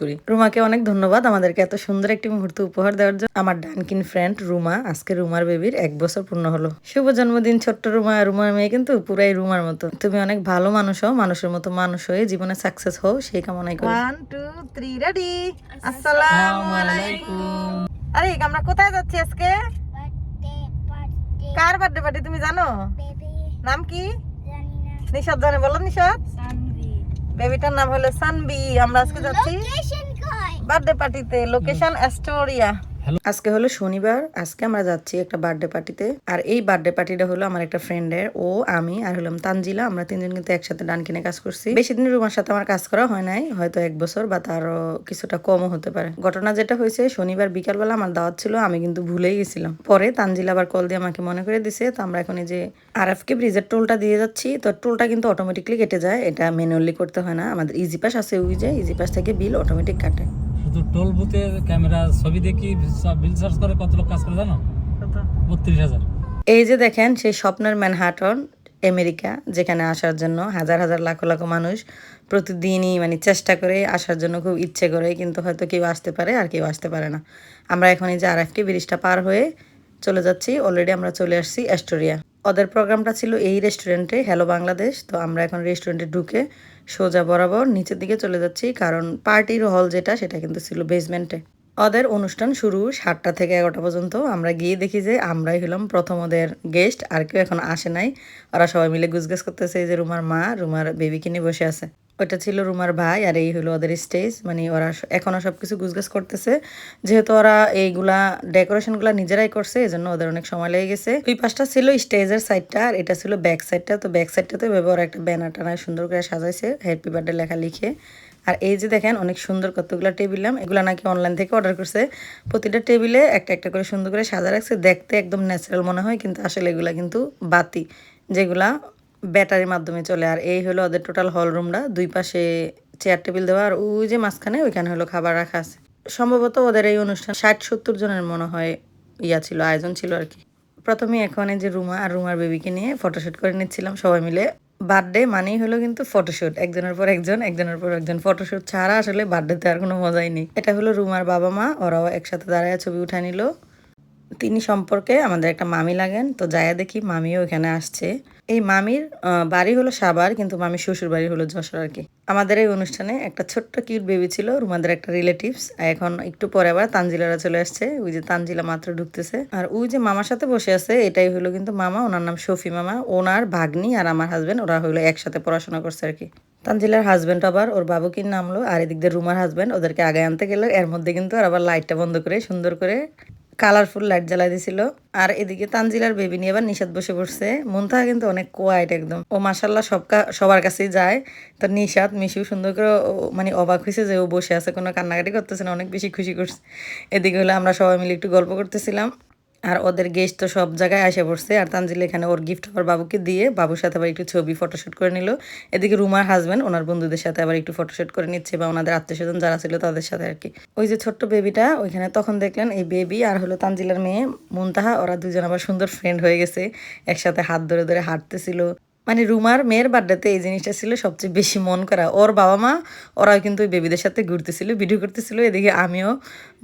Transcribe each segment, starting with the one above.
করি। রুমাকে অনেক ধন্যবাদ আমাদেরকে এত সুন্দর একটি মুহূর্ত উপহার দেওয়ার জন্য। আমার ডানকিন ফ্রেন্ড রুমা আজকে রুমার বেবির এক বছর পূর্ণ হলো। শুভ জন্মদিন ছোট্ট রুমা রুমার মেয়ে কিন্তু পুরাই রুমার মতো। তুমি অনেক ভালো মানুষ হও মানুষের মতো মানুষ হয়ে জীবনে সাকসেস হও সেই কামনাই করি। ওয়ান টু থ্রি রেডি আসসালামু আলাইকুম আরে আমরা কোথায় যাচ্ছি আজকে? কার বার্থডে পার্টি তুমি জানো? নাম কি? নিশাদ জানে বলো নিশাদ। বেবিটার নাম হলো সানবি। আমরা আজকে যাচ্ছি বার্থডে পার্টিতে। লোকেশন অ্যাস্টোরিয়া আজকে হলো শনিবার, আজকে আমরা যাচ্ছি একটা বার্থডে পার্টিতে আর এই বার্থডে পার্টিটা হলো আমার একটা ফ্রেন্ডের ও, আমি আর হলাম তানজিলা। আমরা তিনজন কিন্তু একসাথে ডান কিনে কাজ করছি। বেশি দিন রুমার সাথে আমার কাজ করা হয় নাই, হয়তো এক বছর বা তারও কিছুটা কমও হতে পারে। ঘটনা যেটা হয়েছে, শনিবার বিকালবেলা আমার দাওয়াত ছিল, আমি কিন্তু ভুলেই গেছিলাম। পরে তানজিলা আবার কল দিয়ে আমাকে মনে করে দিছে, তো আমরা এখন এই যে আর এফ কে ব্রিজের টোলটা দিয়ে যাচ্ছি। তো টোলটা কিন্তু অটোমেটিকলি কেটে যায়। এটা ম্যানুয়ালি করতে হয় না। আমাদের ইজি পাস আছে ওই যে ইজি পাস থেকে বিল অটোমেটিক কাটে। শুধু টোল বুথে ক্যামেরা ছবি দেখি সব বিল সার্চ করে কত লোক কাজ করে জানো? বত্রিশ হাজার। এই যে দেখেন সেই স্বপ্নের ম্যানহাটন আমেরিকা যেখানে আসার জন্য হাজার হাজার লাখ লাখ মানুষ প্রতিদিনই মানে চেষ্টা করে আসার জন্য খুব ইচ্ছে করে কিন্তু হয়তো কেউ আসতে পারে আর কেউ আসতে পারে না। আমরা এখন এই যে আর একটি ব্রিজটা পার হয়ে চলে যাচ্ছি অলরেডি আমরা চলে আসছি অ্যাস্টোরিয়া ওদের প্রোগ্রামটা ছিল এই রেস্টুরেন্টে হ্যালো বাংলাদেশ তো আমরা এখন রেস্টুরেন্টে ঢুকে সোজা বরাবর নিচের দিকে চলে যাচ্ছি, কারণ পার্টির হল যেটা, সেটা কিন্তু ছিল বেসমেন্টে ওদের অনুষ্ঠান শুরু সাতটা থেকে এগারোটা পর্যন্ত। আমরা গিয়ে দেখি যে আমরাই হলাম প্রথম ওদের গেস্ট আর কেউ এখন আসে নাই। ওরা সবাই মিলে গুজগাছ করতেছে যে রুমার মা, রুমার বেবিকে নিয়ে বসে আছে। ওটা ছিল রুমার ভাই আর এই হলো ওদের স্টেজ। মানে ওরা স- এখনও সব কিছু গুজগাছ করতেছে। যেহেতু ওরা এইগুলা ডেকোরেশনগুলা নিজেরাই করছে এই জন্য ওদের অনেক সময় লেগে গেছে। ওই পাশটা ছিল স্টেজের সাইডটা আর এটা ছিল ব্যাক সাইডটা। তো ব্যাক সাইডটাতে এভাবে ওরা একটা ব্যানার টানায় সুন্দর করে সাজাইছে, হ্যাপি বার্থডে লেখা লিখে। আর এই যে দেখেন, অনেক সুন্দর কতগুলো টেবিলাম এগুলো নাকি অনলাইন থেকে অর্ডার করছে। প্রতিটা টেবিলে একটা একটা করে সুন্দর করে সাজা রাখছে। দেখতে একদম ন্যাচারাল মনে হয়, কিন্তু আসলে এগুলা কিন্তু বাতি, যেগুলা ব্যাটারির মাধ্যমে চলে। আর এই হলো ওদের টোটাল হল রুমটা দুই পাশে চেয়ার টেবিল দেওয়া। আর ওই যে মাঝখানে ওইখানে হলো খাবার রাখা আছে। সম্ভবত ওদের এই অনুষ্ঠান ষাট সত্তর জনের মনে হয় ইয়া ছিল, আয়োজন ছিল আর কি। প্রথমে এখন যে রুমা আর রুমার বেবিকে নিয়ে ফটোশ্যুট করে নিচ্ছিলাম সবাই মিলে। বার্থডে মানেই হলো কিন্তু ফটোশ্যুট একজনের পর একজন, একজনের পর একজন। ফটোশ্যুট ছাড়া আসলে বার্থডেতে আর কোনো মজাই নেই। এটা হলো রুমার বাবা মা ওরাও একসাথে দাঁড়ায় ছবি উঠায় নিল। তিনি সম্পর্কে আমাদের একটা মামি লাগেন। তো যায়া দেখি মামিও এখানে আসছে। এই মামির বাড়ি হলো সাবার কিন্তু মামির শ্বশুর বাড়ি হলো যশোর আর কি। আমাদের এই অনুষ্ঠানে একটা ছোট্ট কিউট বেবি ছিল রুমাদের একটা রিলেটিভস এখন একটু পরে আবার তানজিলারা চলে আসছে। ওই যে তানজিলা মাত্র ঢুকতেছে। আর ওই যে মামার সাথে বসে আছে, এটাই হলো কিন্তু মামা, ওনার নাম শফি মামা। ওনার ভাগ্নি আর আমার হাজবেন্ড ওরা হলো একসাথে পড়াশোনা করছে আর কি। তানজিলার হাজবেন্ড আবার ওর বাবু কি নামলো আর এদিক দিয়ে রুমার হাজবেন্ড ওদেরকে আগে আনতে গেল এর মধ্যে কিন্তু আর আবার লাইটটা বন্ধ করে সুন্দর করে কালারফুল লাইট জ্বালাই দিছিল। আর এদিকে তানজিলার বেবি নিয়ে আবার নিষাদ বসে পড়ছে। মুনতাহা কিন্তু অনেক কোয়াইট একদম। ও মাসাল্লাহ সব সবার কাছেই যায়। তো নিষাদ, মিশু সুন্দর করে মানে অবাক হয়েছে যে ও বসে আছে, কোনো কান্নাকাটি করতেছে না, অনেক বেশি খুশি করছে। এদিকে হলে আমরা সবাই মিলে একটু গল্প করতেছিলাম। আর ওদের গেস্ট তো সব জায়গায় আসে পড়ছে। আর তানজিল এখানে ওর গিফট আবার বাবুকে দিয়ে বাবুর সাথে আবার একটু ছবি ফটোশ্যুট করে নিল। এদিকে রুমার হাজব্যান্ড ওনার বন্ধুদের সাথে আবার একটু ফটোশ্যুট করে নিচ্ছে বা ওনাদের আত্মীয় স্বজন যারা ছিল তাদের সাথে আর কি। ওই যে ছোট্ট বেবিটা ওইখানে তখন দেখলেন এই বেবি আর হলো তানজিলার মেয়ে মুনতাহা। ওরা দুজন আবার সুন্দর ফ্রেন্ড হয়ে গেছে, একসাথে হাত ধরে ধরে হাঁটতেছিল। মানে রুমার মেয়ের বার্থডেতে এই জিনিসটা ছিল সবচেয়ে বেশি মন করা। ওর বাবা মা, ওরাও কিন্তু ওই বেবিদের সাথে ঘুরতেছিল ভিডিও করতেছিল। এদিকে আমিও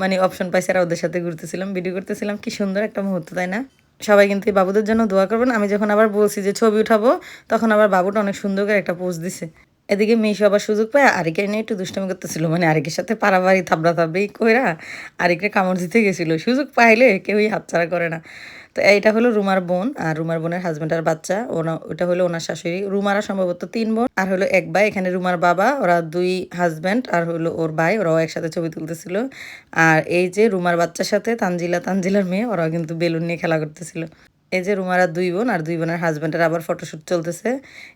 মানে অপশন পাইছি আর ওদের সাথে ঘুরতেছিলাম ভিডিও করতেছিলাম। কি সুন্দর একটা মুহূর্ত, তাই না? সবাই কিন্তু এই বাবুদের জন্য দোয়া করবেন। আমি যখন আবার বলছি যে ছবি উঠাবো, তখন আবার বাবুটা অনেক সুন্দর করে একটা পোজ দিছে। এদিকে মেয়ে আবার সুযোগ পায় আরিকে নিয়ে একটু দুষ্টামি করতেছিল মানে আরেকের সাথে পারাবাড়ি থাবড়া থাবড়ি কইরা আরিকে কামড় দিতে গেছিল। সুযোগ পাইলে কেউই হাতছাড়া করে না। তো এইটা হলো রুমার বোন, আর রুমার বোনের হাজবেন্ড আর বাচ্চা। ওনা, ওটা হলো ওনার শাশুড়ি। রুমারা সম্ভবত তিন বোন, আর হলো এক ভাই। এখানে রুমার বাবা, ওরা দুই হাজবেন্ড আর হলো ওর ভাই। ওরাও একসাথে ছবি তুলতেছিল। আর এই যে রুমার বাচ্চার সাথে তানজিলা, তানজিলার মেয়ে, ওরাও কিন্তু বেলুন নিয়ে খেলা করতেছিল। এই যে রুমারা দুই বোন, আর দুই বোনের হাজব্যান্ডের আবার ফটোশ্যুট চলতেছে।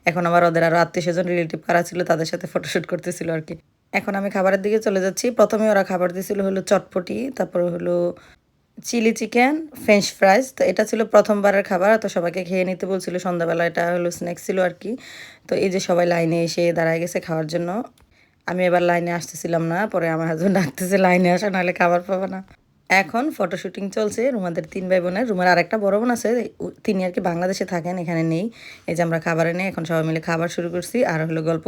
এখন আবার ওদের আরও আত্মীয় স্বজন রিলেটিভ কারা ছিল তাদের সাথে ফটোশ্যুট করতেছিল আর কি। এখন আমি খাবারের দিকে চলে যাচ্ছি। প্রথমে ওরা খাবার দিয়েছিল হলো চটপটি, তারপর হলো চিলি চিকেন ফ্রেঞ্চ ফ্রাইজ তো এটা ছিল প্রথমবারের খাবার, তো সবাইকে খেয়ে নিতে বলছিল। সন্ধ্যাবেলা এটা হলো স্ন্যাক্স ছিল আর কি। তো এই যে সবাই লাইনে এসে দাঁড়ায় গেছে খাওয়ার জন্য। আমি এবার লাইনে আসতেছিলাম না, পরে আমার হাজব্যান্ড ডাকতেছে, লাইনে আসা, নাহলে খাবার পাবো না। এখন ফটো শুটিং চলছে রুমাদের তিন ভাই বোনের। রুমার আরেকটা বড় বোন আছে তিনি আর কি বাংলাদেশে থাকেন, এখানে নেই। এই যে আমরা খাবার এনে এখন সবাই মিলে খাবার শুরু করছি, আর হলো গল্প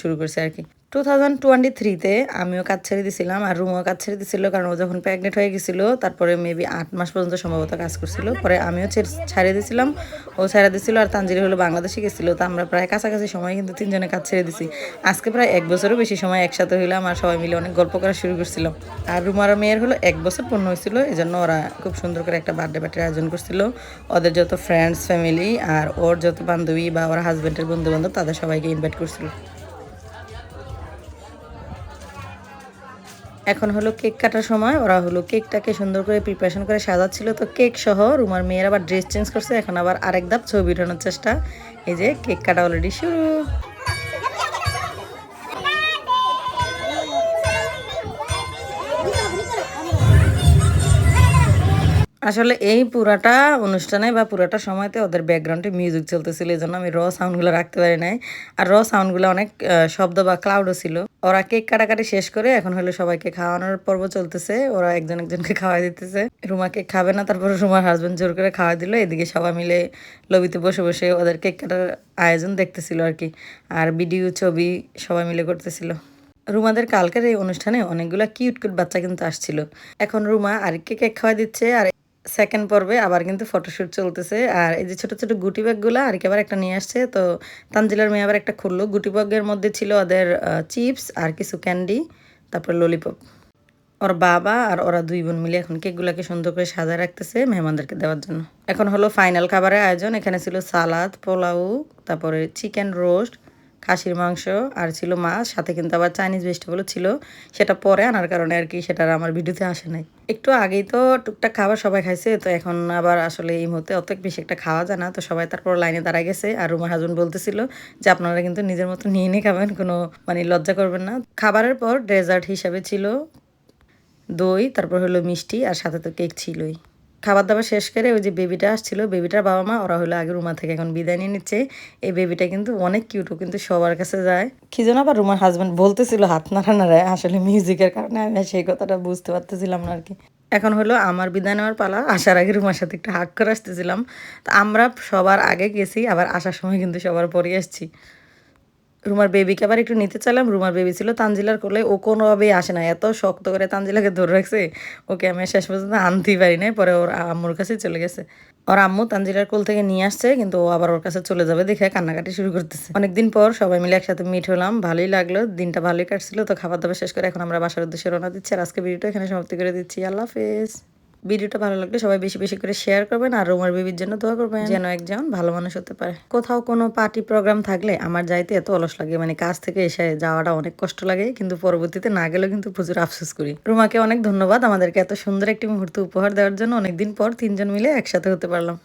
শুরু করছি আর কি। টু থাউজেন্ড টোয়েন্টি থ্রিতে আমিও কাজ ছেড়ে দিছিলাম আর রুমও কাজ ছেড়ে দিছিল, কারণ ও যখন প্রেগনেন্ট হয়ে গেছিল, তারপরে মেবি আট মাস পর্যন্ত সম্ভবত কাজ করছিল। পরে আমিও ছেড়ে- ছাড়িয়ে দিছিলাম, ও ছেড়ে দিছিল আর তানজিরি হলো বাংলাদেশে গেছিল, তো আমরা প্রায় কাছাকাছি সময় কিন্তু তিনজনে কাজ ছেড়ে দিছি। আজকে প্রায় এক বছরও বেশি সময় একসাথে হইলাম আর সবাই মিলে অনেক গল্প করা শুরু করছিল। আর রুমার মেয়ের হলো এক বছর পূর্ণ হয়েছিল এই জন্য ওরা খুব সুন্দর করে একটা বার্থডে পার্টির আয়োজন করছিল। ওদের যত ফ্রেন্ডস ফ্যামিলি আর ওর যত বান্ধবী বা ওর হাজব্যান্ডের বন্ধু বান্ধব তাদের সবাইকে ইনভাইট করছিল। এখন হলো কেক কাটার সময়, ওরা হলো কেকটাকে সুন্দর করে প্রিপারেশন করে সাজাচ্ছিল। তো কেক সহ রুমার মেয়ের আবার ড্রেস চেঞ্জ করছে, এখন আবার আরেক ধাপ ছবি উঠানোর চেষ্টা। এই যে কেক কাটা অলরেডি শুরু। আসলে এই পুরাটা অনুষ্ঠানে বা পুরাটা সময়তে ওদের ব্যাকগ্রাউন্ডে মিউজিক চলতেছিল এই জন্য আমি র সাউন্ডগুলো রাখতে পারি নাই। আর র সাউন্ডগুলো অনেক শব্দ বা ক্লাউডও ছিল। ওরা কেক কাটাকাটি শেষ করে এখন হলো সবাইকে খাওয়ানোর পর্ব চলতেছে। ওরা একজন একজনকে খাওয়াই দিতেছে। রুমা কেক খাবে না, তারপর রুমার হাজবেন্ড জোর করে খাওয়াই দিল। এদিকে সবাই মিলে লবিতে বসে বসে ওদের কেক কাটার আয়োজন দেখতেছিল আর কি। আর ভিডিও ছবি সবাই মিলে করতেছিল। রুমাদের কালকের এই অনুষ্ঠানে অনেকগুলো কিউট কিউট বাচ্চা কিন্তু আসছিল। এখন রুমা আরেককে কেক খাওয়াই দিচ্ছে, আর সেকেন্ড পর্বে আবার কিন্তু ফটোশ্যুট চলতেছে। আর এই যে ছোট ছোট গুটি ব্যাগগুলো আর আবার একটা নিয়ে আসছে। তো তানজিলার মেয়ে আবার একটা খুললো। গুটি ব্যাগের মধ্যে ছিল ওদের চিপস আর কিছু ক্যান্ডি তারপর ললিপপ ওর বাবা আর ওরা দুই বোন মিলে এখন কেকগুলোকে সুন্দর করে সাজায় রাখতেছে মেহমানদেরকে দেওয়ার জন্য। এখন হলো ফাইনাল খাবারের আয়োজন। এখানে ছিল সালাদ, পোলাও, তারপরে চিকেন রোস্ট খাসির মাংস আর ছিল মাছ। সাথে কিন্তু আবার চাইনিজ ভেজিটেবলও ছিল। সেটা পরে আনার কারণে আর কি সেটা আমার ভিডিওতে আসে নাই। একটু আগেই তো টুকটাক খাবার সবাই খাইছে, তো এখন আবার আসলে এই মুহূর্তে অত বেশি একটা খাওয়া যায় না। তো সবাই তারপর লাইনে দাঁড়ায় গেছে আর রুমার হাজুন বলতেছিল যে, আপনারা কিন্তু নিজের মতো নিয়ে নিয়ে খাবেন, কোনো মানে লজ্জা করবেন না। খাবারের পর ডেজার্ট হিসাবে ছিল দই, তারপর হলো মিষ্টি আর সাথে তো কেক ছিলই। খাবার দাবার শেষ করে ওই যে বেবিটা আসছিল বেবিটার বাবা মা ওরা হলো আগে রুমা থেকে এখন বিদায় নিয়ে নিচ্ছে। এই বেবিটা কিন্তু অনেক কিউট কিন্তু সবার কাছে যায়। কি যেন আবার রুমার হাজব্যান্ড বলতেছিল হাত নাড়া নাড়ায় আসলে মিউজিকের কারণে আমি সেই কথাটা বুঝতে পারতেছিলাম না আর কি এখন হলো আমার বিদায় নেওয়ার পালা, আসার আগে রুমার সাথে একটু হাক করে আসতেছিলাম। তো আমরা সবার আগে গেছি, আবার আসার সময় কিন্তু সবার পরে আসছি। রুমার বেবিকে আবার একটু নিতে চাইলাম, রুমার বেবি ছিল তানজিলার কোলে, ও কোনোভাবেই আসে না এত শক্ত করে তানজিলাকে ধরে রাখছে, ওকে আমি শেষ পর্যন্ত আনতেই পারি নাই। পরে ওর আম্মুর কাছে চলে গেছে। ওর আম্মু তানজিলার কোল থেকে নিয়ে আসছে, কিন্তু ও আবার ওর কাছে চলে যাবে দেখে কান্নাকাটি শুরু করতেছে। অনেকদিন পর সবাই মিলে একসাথে মিট হলাম, ভালোই লাগল, দিনটা ভালোই কাটছিল। তো খাবার দাবার শেষ করে এখন আমরা বাসার উদ্দেশ্যে রওনা দিচ্ছি। আর আজকে ভিডিওটা এখানে সমাপ্তি করে দিচ্ছি। আল্লাহ হাফেজ। ভিডিওটা ভালো লাগলে সবাই বেশি বেশি করে শেয়ার করবেন আর রোমার বেবির জন্য দোয়া করবেন। যেন একজন ভালো মানুষ হতে পারে। কোথাও কোনো পার্টি প্রোগ্রাম থাকলে আমার যাইতে এত অলস লাগে মানে কাজ থেকে এসে যাওয়াটা অনেক কষ্ট লাগে, কিন্তু পরবর্তীতে না গেলেও কিন্তু প্রচুর আফসোস করি। রুমাকে অনেক ধন্যবাদ আমাদেরকে এত সুন্দর একটি মুহূর্ত উপহার দেওয়ার জন্য, অনেকদিন পর তিনজন মিলে একসাথে হতে পারলাম।